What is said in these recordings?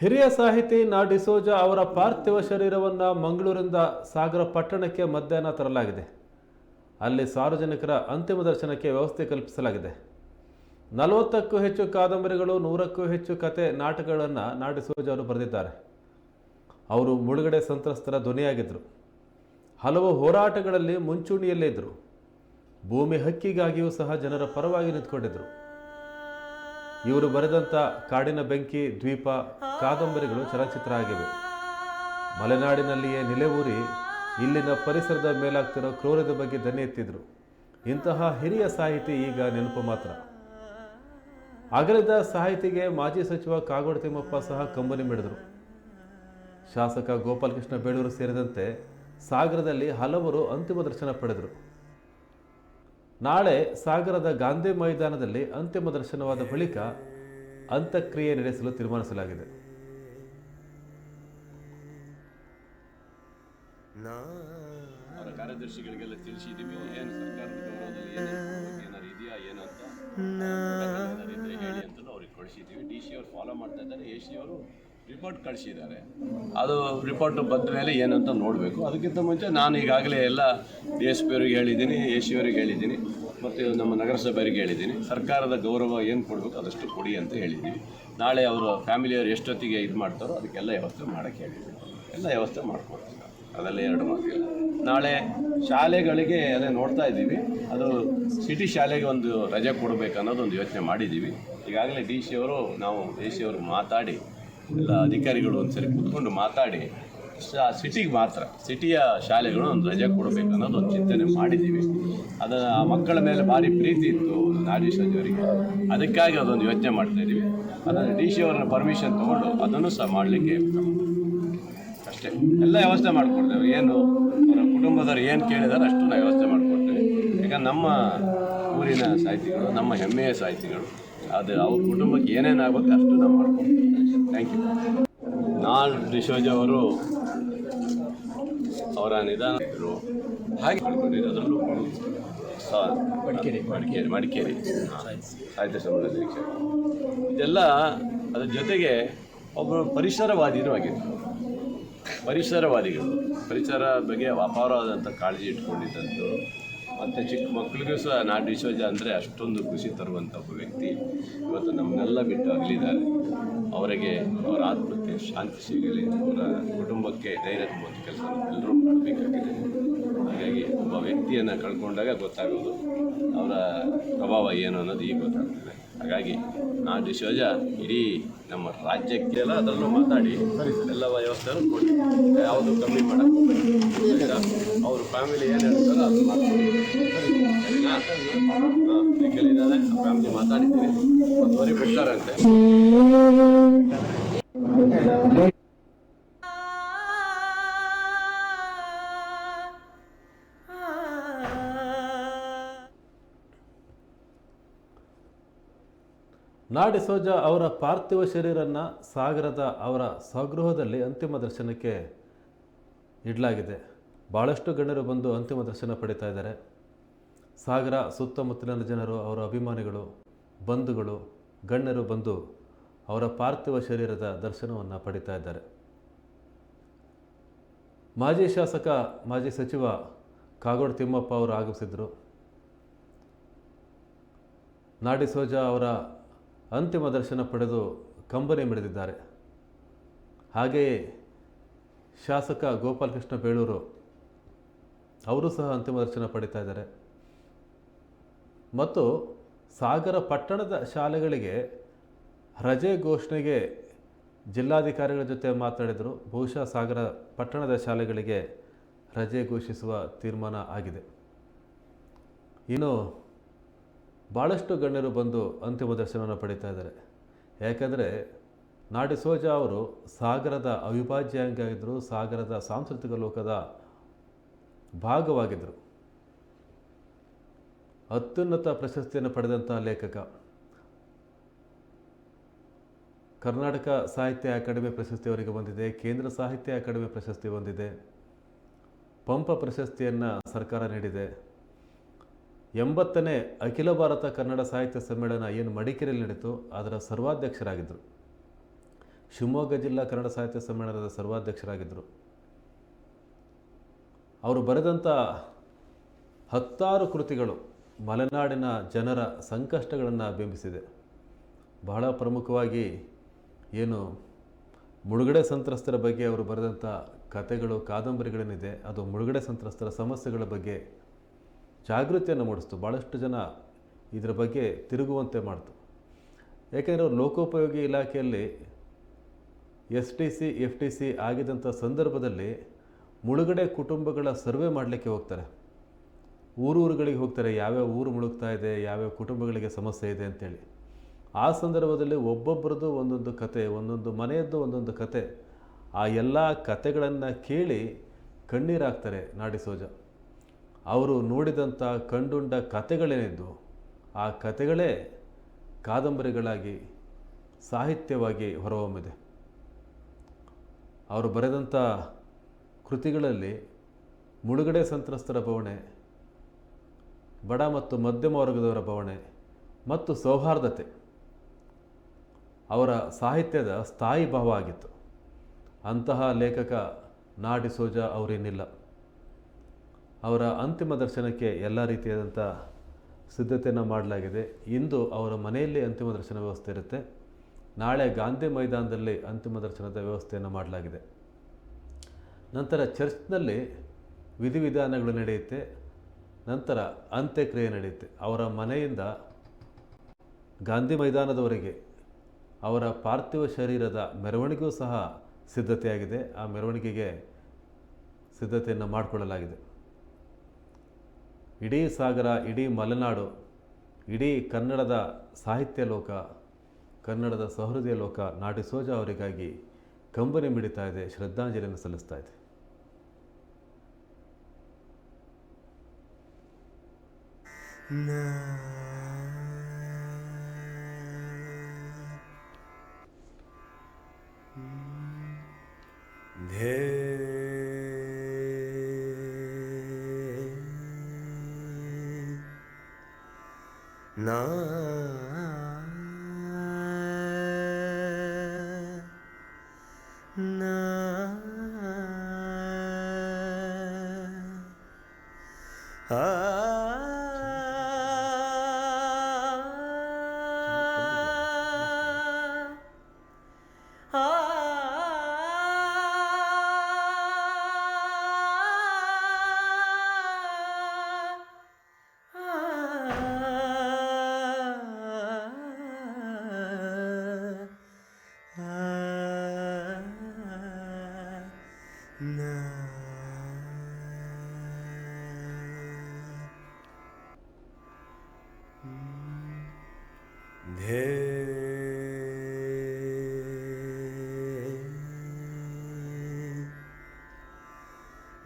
ಹಿರಿಯ ಸಾಹಿತಿ ನಾ ಡಿಸೋಜ ಅವರ ಪಾರ್ಥಿವ ಶರೀರವನ್ನು ಮಂಗಳೂರಿಂದ ಸಾಗರ ಪಟ್ಟಣಕ್ಕೆ ಮಧ್ಯಾಹ್ನ ತರಲಾಗಿದೆ. ಅಲ್ಲಿ ಸಾರ್ವಜನಿಕರ ಅಂತಿಮ ದರ್ಶನಕ್ಕೆ ವ್ಯವಸ್ಥೆ ಕಲ್ಪಿಸಲಾಗಿದೆ. ನಲವತ್ತಕ್ಕೂ ಹೆಚ್ಚು ಕಾದಂಬರಿಗಳು, ನೂರಕ್ಕೂ ಹೆಚ್ಚು ಕತೆ, ನಾಟಕಗಳನ್ನು ನಾ ಡಿಸೋಜ ಅವರು ಬರೆದಿದ್ದಾರೆ. ಅವರು ಮುಳುಗಡೆ ಸಂತ್ರಸ್ತರ ಧ್ವನಿಯಾಗಿದ್ದರು ಹಲವು ಹೋರಾಟಗಳಲ್ಲಿ ಮುಂಚೂಣಿಯಲ್ಲೇ ಇದ್ದರು ಭೂಮಿ ಹಕ್ಕಿಗಾಗಿಯೂ ಸಹ ಜನರ ಪರವಾಗಿ ನಿಂತ್ಕೊಂಡಿದ್ದರು ಇವರು ಬರೆದಂಥ ಕಾಡಿನ ಬೆಂಕಿ, ದ್ವೀಪ, ಕಾದಂಬರಿಗಳು ಚಲನಚಿತ್ರ ಆಗಿವೆ. ಮಲೆನಾಡಿನಲ್ಲಿಯೇ ನೆಲೆಯೂರಿ, ಇಲ್ಲಿನ ಪರಿಸರದ ಮೇಲಾಗ್ತಿರೋ ಕ್ರೂರದ ಬಗ್ಗೆ ದನಿ ಎತ್ತಿದ್ರು. ಇಂತಹ ಹಿರಿಯ ಸಾಹಿತಿ ಈಗ ನೆನಪು ಮಾತ್ರ. ಅಗಲಿದ ಸಾಹಿತಿಗೆ ಮಾಜಿ ಸಚಿವ ಕಾಗೋಡು ತಿಮ್ಮಪ್ಪ ಸಹ ಕಂಬನಿ ಮಿಡಿದರು. ಶಾಸಕ ಗೋಪಾಲಕೃಷ್ಣ ಬೇಳೂರು ಸೇರಿದಂತೆ ಸಾಗರದಲ್ಲಿ ಹಲವರು ಅಂತಿಮ ದರ್ಶನ ಪಡೆದರು. ನಾಳೆ ಸಾಗರದ ಗಾಂಧಿ ಮೈದಾನದಲ್ಲಿ ಅಂತಿಮ ದರ್ಶನವಾದ ಬಳಿಕ ಅಂತ್ಯಕ್ರಿಯೆ ನಡೆಸಲು ತೀರ್ಮಾನಿಸಲಾಗಿದೆ. ಕಾರ್ಯದರ್ಶಿಗಳಿಗೆಲ್ಲ ತಿಳಿಸಿದ್ದೀವಿ ಏನು ಸರ್ಕಾರದ ಗೌರವದಲ್ಲಿ ಏನೇನು ಏನಾರು ಇದೆಯಾ, ಏನು ಅಂತ. ಹೇಳಿ ಅಂತ ಅವ್ರಿಗೆ ಕಳಿಸಿದ್ದೀವಿ ಡಿ ಸಿ ಅವರು ಫಾಲೋ ಮಾಡ್ತಾ ಇದ್ದಾರೆ. ಎ ಸಿ ಅವರು ರಿಪೋರ್ಟ್ ಕಳಿಸಿದ್ದಾರೆ. ಅದು ರಿಪೋರ್ಟ್ ಬಂದ ಮೇಲೆ ಏನಂತ ನೋಡಬೇಕು. ಅದಕ್ಕಿಂತ ಮುಂಚೆ ನಾನು ಈಗಾಗಲೇ ಎಲ್ಲ ಡಿ ಎಸ್ ಪಿ ಅವ್ರಿಗೆ ಹೇಳಿದ್ದೀನಿ, ಎ ಸಿ ಅವ್ರಿಗೆ ಹೇಳಿದ್ದೀನಿ. ಮತ್ತು ನಮ್ಮ ನಗರಸಭೆಯವರಿಗೆ ಹೇಳಿದ್ದೀನಿ, ಸರ್ಕಾರದ ಗೌರವ ಏನು ಕೊಡಬೇಕು ಅದಷ್ಟು ಕೊಡಿ ಅಂತ ಹೇಳಿದ್ದೀವಿ ನಾಳೆ ಅವರು ಫ್ಯಾಮಿಲಿಯವರು ಎಷ್ಟೊತ್ತಿಗೆ ಇದು ಮಾಡ್ತಾರೋ ಅದಕ್ಕೆಲ್ಲ ವ್ಯವಸ್ಥೆ ಮಾಡೋಕ್ಕೆ ಹೇಳಿದ್ದೀವಿ ಎಲ್ಲ ವ್ಯವಸ್ಥೆ ಮಾಡ್ಕೊಡ್ತೀವಿ ಅದೆಲ್ಲ ಎರಡು ಮಾತಿಲ್ಲ. ನಾಳೆ ಶಾಲೆಗಳಿಗೆ ಅದೇ ನೋಡ್ತಾ ಇದ್ದೀವಿ. ಅದು ಸಿಟಿ ಶಾಲೆಗೆ ಒಂದು ರಜೆ ಕೊಡಬೇಕು ಅನ್ನೋದು ಒಂದು ಯೋಚನೆ ಮಾಡಿದ್ದೀವಿ. ಈಗಾಗಲೇ ಡಿ ಸಿ ಅವರು, ನಾವು ಡಿ ಸಿ ಅವರು ಮಾತಾಡಿ, ಎಲ್ಲ ಅಧಿಕಾರಿಗಳು ಒಂದು ಸರಿ ಕೂತ್ಕೊಂಡು ಮಾತಾಡಿ ಸಿಟಿಗೆ ಮಾತ್ರ. ಸಿಟಿಯ ಶಾಲೆಗಳು ಒಂದು ರಜೆ ಕೊಡಬೇಕು ಅನ್ನೋದು ಒಂದು ಚಿಂತನೆ ಮಾಡಿದ್ದೀವಿ. ಅದನ್ನು ಮಕ್ಕಳ ಮೇಲೆ ಭಾರಿ ಪ್ರೀತಿ ಇತ್ತು ನಾಗೇಶ್ ಅವರಿಗೆ. ಅದಕ್ಕಾಗಿ ಅದೊಂದು ಯೋಚನೆ ಮಾಡ್ತಾ ಇದ್ದೀವಿ. ಅದನ್ನು ಡಿ ಸಿ ಅವರ ಪರ್ಮಿಷನ್ ತೊಗೊಂಡು ಅದನ್ನು ಸಹ ಮಾಡಲಿಕ್ಕೆ ಅಷ್ಟೇ. ಎಲ್ಲ ವ್ಯವಸ್ಥೆ ಮಾಡಿಕೊಡ್ತೇವೆ. ಏನು ಅವರ ಕುಟುಂಬದವ್ರು ಏನು ಕೇಳಿದಾರೆ ಅಷ್ಟು ನಾವು ವ್ಯವಸ್ಥೆ ಮಾಡಿಕೊಡ್ತೇವೆ. ಯಾಕಂದ್ರೆ ನಮ್ಮ ಊರಿನ ಸಾಹಿತಿಗಳು, ನಮ್ಮ ಹೆಮ್ಮೆಯ ಸಾಹಿತಿಗಳು, ಅದು ಅವ್ರ ಕುಟುಂಬಕ್ಕೆ ಏನೇನಾಗಬೇಕು ಅಷ್ಟು ನಾವು ಮಾಡ್ಕೊಡ್ತೇವೆ. ಥ್ಯಾಂಕ್ ಯು ನಾನು ಡಿಶೋಜ್ ಅವರು ಅವರ ನಿಧಾನ ಹಾಗೆ ಮಾಡ್ಕೊಂಡಿದ್ರು ಅದರಲ್ಲೂ ಮಡಿಕೇರಿ. ಮಡಿಕೇರಿ ಮಡಿಕೇರಿ. ಸಾಹಿತ್ಯ ಸಮುದಾಯ ಅಧ್ಯಕ್ಷ ಇದೆಲ್ಲ ಅದರ ಜೊತೆಗೆ ಒಬ್ಬರು ಪರಿಸರವಾದಿನೂ ಆಗಿದ್ದರು ಪರಿಸರವಾದಿಗಳು. ಪರಿಸರ ಬಗ್ಗೆ ಅಪಾರವಾದಂಥ ಕಾಳಜಿ ಇಟ್ಕೊಂಡಿದ್ದಂಥವ್ರು. ಮತ್ತು ಚಿಕ್ಕ ಮಕ್ಕಳಿಗೂ ಸಹ ನಾಡು ವಿಶ್ವಜ ಅಂದರೆ ಅಷ್ಟೊಂದು ಖುಷಿ ತರುವಂಥ ಒಬ್ಬ ವ್ಯಕ್ತಿ. ಇವತ್ತು ನಮ್ಮನ್ನೆಲ್ಲ ಬಿಟ್ಟು ಅಗಲಿದ್ದಾರೆ. ಅವರಿಗೆ ಅವರ ಆತ್ಮಕ್ಕೆ ಶಾಂತಿ ಸಿಗಲಿ, ಅವರ ಕುಟುಂಬಕ್ಕೆ ಧೈರ್ಯ ತುಂಬುವಂಥ ಕೆಲಸ ಎಲ್ಲರೂ ಮಾಡಬೇಕಾಗಿದೆ. ಹಾಗಾಗಿ ಒಬ್ಬ ವ್ಯಕ್ತಿಯನ್ನು ಕಳ್ಕೊಂಡಾಗ ಗೊತ್ತಾಗೋದು ಅವರ ಪ್ರಭಾವ ಏನು ಅನ್ನೋದು ಈಗ ಗೊತ್ತಾಗ್ತದೆ. ಹಾಗಾಗಿ ನಾ ಡಿಶೋಜ ಇಡೀ ನಮ್ಮ ರಾಜ್ಯಕ್ಕೆ ಎಲ್ಲ ಅದರಲ್ಲೂ ಮಾತಾಡಿ ಎಲ್ಲ ವ್ಯವಸ್ಥೆಯನ್ನು ಕೊಡಿ. ಯಾವುದು ಕಮ್ಮಿ ಮಾಡೋಕ್ಕೆ ಅವರು ಫ್ಯಾಮಿಲಿ ಏನು ಹೇಳ್ತಾರೋ ಅದು ಮಾತಾಡಿ ಸರಿನಾ? ಇದ್ದಾರೆ ಫ್ಯಾಮಿಲಿ ಮಾತಾಡಿದ್ದೀವಿ. ಒಂದುವರೆ ಬಿಡ್ತಾರಂತೆ. ನಾ ಡಿಸೋಜ ಅವರ ಪಾರ್ಥಿವ ಶರೀರನ್ನು ಸಾಗರದ ಅವರ ಸ್ವಗೃಹದಲ್ಲಿ ಅಂತಿಮ ದರ್ಶನಕ್ಕೆ ಇಡಲಾಗಿದೆ. ಭಾಳಷ್ಟು ಗಣ್ಯರು ಬಂದು ಅಂತಿಮ ದರ್ಶನ ಪಡಿತಾ ಇದ್ದಾರೆ. ಸಾಗರ ಸುತ್ತಮುತ್ತಲಿನ ಜನರು, ಅವರ ಅಭಿಮಾನಿಗಳು, ಬಂಧುಗಳು, ಗಣ್ಯರು ಬಂದು ಅವರ ಪಾರ್ಥಿವ ಶರೀರದ ದರ್ಶನವನ್ನು ಪಡಿತಾ ಇದ್ದಾರೆ. ಮಾಜಿ ಶಾಸಕ, ಮಾಜಿ ಸಚಿವ ಕಾಗೋಡು ತಿಮ್ಮಪ್ಪ ಅವರು ಆಗಮಿಸಿದರು. ನಾಡಿಸೋಜ ಅವರ ಅಂತಿಮ ದರ್ಶನ ಪಡೆದು ಕಂಬನಿ ಮಿಡಿದಿದ್ದಾರೆ. ಹಾಗೆಯೇ ಶಾಸಕ ಗೋಪಾಲಕೃಷ್ಣ ಬೇಳೂರು ಅವರು ಸಹ ಅಂತಿಮ ದರ್ಶನ ಪಡಿತಾ ಇದ್ದಾರೆ. ಮತ್ತು ಸಾಗರ ಪಟ್ಟಣದ ಶಾಲೆಗಳಿಗೆ ರಜೆ ಘೋಷಣೆಗೆ ಜಿಲ್ಲಾಧಿಕಾರಿಗಳ ಜೊತೆ ಮಾತನಾಡಿದರು ಬಹುಶಃ ಸಾಗರ ಪಟ್ಟಣದ ಶಾಲೆಗಳಿಗೆ ರಜೆ ಘೋಷಿಸುವ ತೀರ್ಮಾನ ಆಗಿದೆ. ಇನ್ನು ಭಾಳಷ್ಟು ಗಣ್ಯರು ಬಂದು ಅಂತಿಮ ದರ್ಶನವನ್ನು ಪಡೀತಾ ಇದ್ದಾರೆ. ಯಾಕಂದರೆ ನಾಡಿಸೋಜ ಅವರು ಸಾಗರದ ಅವಿಭಾಜ್ಯ ಅಂಗ ಆಗಿದ್ದರು ಸಾಗರದ ಸಾಂಸ್ಕೃತಿಕ ಲೋಕದ ಭಾಗವಾಗಿದ್ದರು ಅತ್ಯುನ್ನತ ಪ್ರಶಸ್ತಿಯನ್ನು ಪಡೆದಂಥ ಲೇಖಕ. ಕರ್ನಾಟಕ ಸಾಹಿತ್ಯ ಅಕಾಡೆಮಿ ಪ್ರಶಸ್ತಿ ಅವರಿಗೆ ಬಂದಿದೆ, ಕೇಂದ್ರ ಸಾಹಿತ್ಯ ಅಕಾಡೆಮಿ ಪ್ರಶಸ್ತಿ ಬಂದಿದೆ. ಪಂಪ ಪ್ರಶಸ್ತಿಯನ್ನು ಸರ್ಕಾರ ನೀಡಿದೆ. ಎಂಬತ್ತನೇ ಅಖಿಲ ಭಾರತ ಕನ್ನಡ ಸಾಹಿತ್ಯ ಸಮ್ಮೇಳನ ಏನು ಮಡಿಕೇರಿಯಲ್ಲಿ ನಡೀತು ಅದರ ಸರ್ವಾಧ್ಯಕ್ಷರಾಗಿದ್ದರು. ಶಿವಮೊಗ್ಗ ಜಿಲ್ಲಾ ಕನ್ನಡ ಸಾಹಿತ್ಯ ಸಮ್ಮೇಳನದ ಸರ್ವಾಧ್ಯಕ್ಷರಾಗಿದ್ದರು. ಅವರು ಬರೆದಂಥ ಹತ್ತಾರು ಕೃತಿಗಳು ಮಲೆನಾಡಿನ ಜನರ ಸಂಕಷ್ಟಗಳನ್ನು ಬಿಂಬಿಸಿದೆ. ಬಹಳ ಪ್ರಮುಖವಾಗಿ ಏನು ಮುಳುಗಡೆ ಸಂತ್ರಸ್ತರ ಬಗ್ಗೆ ಅವರು ಬರೆದಂಥ ಕಥೆಗಳು, ಕಾದಂಬರಿಗಳೇನಿದೆ, ಅದು ಮುಳುಗಡೆ ಸಂತ್ರಸ್ತರ ಸಮಸ್ಯೆಗಳ ಬಗ್ಗೆ ಜಾಗೃತಿಯನ್ನು ಮೂಡಿಸ್ತು. ಭಾಳಷ್ಟು ಜನ ಇದರ ಬಗ್ಗೆ ತಿರುಗುವಂತೆ ಮಾಡ್ತು. ಯಾಕೆಂದರೆ ಅವರು ಲೋಕೋಪಯೋಗಿ ಇಲಾಖೆಯಲ್ಲಿ S T C, F T C ಆಗಿದ್ದಂಥ ಸಂದರ್ಭದಲ್ಲಿ ಮುಳುಗಡೆ ಕುಟುಂಬಗಳ ಸರ್ವೆ ಮಾಡಲಿಕ್ಕೆ ಹೋಗ್ತಾರೆ. ಊರೂರುಗಳಿಗೆ ಹೋಗ್ತಾರೆ. ಯಾವ್ಯಾವ ಊರು ಮುಳುಗ್ತಾ ಇದೆ, ಯಾವ್ಯಾವ ಕುಟುಂಬಗಳಿಗೆ ಸಮಸ್ಯೆ ಇದೆ ಅಂತೇಳಿ. ಆ ಸಂದರ್ಭದಲ್ಲಿ ಒಬ್ಬೊಬ್ಬರದ್ದು ಒಂದೊಂದು ಕತೆ, ಒಂದೊಂದು ಮನೆಯದ್ದು ಒಂದೊಂದು ಕತೆ. ಆ ಎಲ್ಲ ಕತೆಗಳನ್ನು ಕೇಳಿ ಕಣ್ಣೀರಾಗ್ತಾರೆ ನಾಡಿಸೋಜ ಅವರು ನೋಡಿದಂಥ ಕಂಡುಂಡ ಕಥೆಗಳೇನಿದ್ದು ಆ ಕತೆಗಳೇ ಕಾದಂಬರಿಗಳಾಗಿ, ಸಾಹಿತ್ಯವಾಗಿ ಹೊರಹೊಮ್ಮಿದೆ. ಅವರು ಬರೆದಂಥ ಕೃತಿಗಳಲ್ಲಿ ಮುಳುಗಡೆ ಸಂತ್ರಸ್ತರ ಬವಣೆ, ಬಡ ಮತ್ತು ಮಧ್ಯಮ ವರ್ಗದವರ ಬವಣೆ ಮತ್ತು ಸೌಹಾರ್ದತೆ ಅವರ ಸಾಹಿತ್ಯದ ಸ್ಥಾಯಿ ಭಾವ ಆಗಿತ್ತು. ಅಂತಹ ಲೇಖಕ ನಾಡಿಸೋಜ ಅವರೇನಿಲ್ಲ. ಅವರ ಅಂತಿಮ ದರ್ಶನಕ್ಕೆ ಎಲ್ಲ ರೀತಿಯಾದಂಥ ಸಿದ್ಧತೆಯನ್ನು ಮಾಡಲಾಗಿದೆ. ಇಂದು ಅವರ ಮನೆಯಲ್ಲಿ ಅಂತಿಮ ದರ್ಶನ ವ್ಯವಸ್ಥೆ ಇರುತ್ತೆ. ನಾಳೆ ಗಾಂಧಿ ಮೈದಾನದಲ್ಲಿ ಅಂತಿಮ ದರ್ಶನದ ವ್ಯವಸ್ಥೆಯನ್ನು ಮಾಡಲಾಗಿದೆ. ನಂತರ ಚರ್ಚ್ನಲ್ಲಿ ವಿಧಿವಿಧಾನಗಳು ನಡೆಯುತ್ತೆ. ನಂತರ ಅಂತ್ಯಕ್ರಿಯೆ ನಡೆಯುತ್ತೆ. ಅವರ ಮನೆಯಿಂದ ಗಾಂಧಿ ಮೈದಾನದವರೆಗೆ ಅವರ ಪಾರ್ಥಿವ ಶರೀರದ ಮೆರವಣಿಗೆಯೂ ಸಹ ಸಿದ್ಧತೆಯಾಗಿದೆ. ಆ ಮೆರವಣಿಗೆಗೆ ಸಿದ್ಧತೆಯನ್ನು ಮಾಡಿಕೊಳ್ಳಲಾಗಿದೆ. ಇಡೀ ಸಾಗರ ಇಡೀ ಮಲೆನಾಡು ಇಡೀ ಕನ್ನಡದ ಸಾಹಿತ್ಯ ಲೋಕ ಕನ್ನಡದ ಸಹೃದಯ ಲೋಕ ನಾಟಿ ಸೋಜ ಅವರಿಗಾಗಿ ಕಂಬನಿ ಮಿಡಿತಾ ಇದೆ ಶ್ರದ್ಧಾಂಜಲಿಯನ್ನು ಸಲ್ಲಿಸ್ತಾ ಇದೆ No. No. Ah.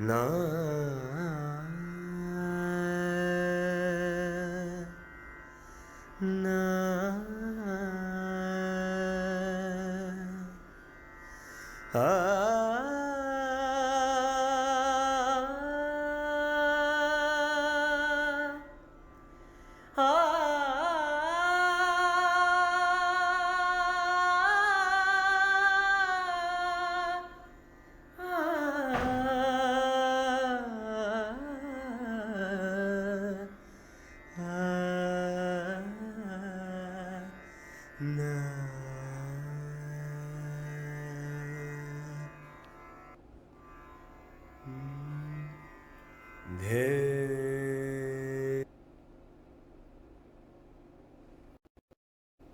না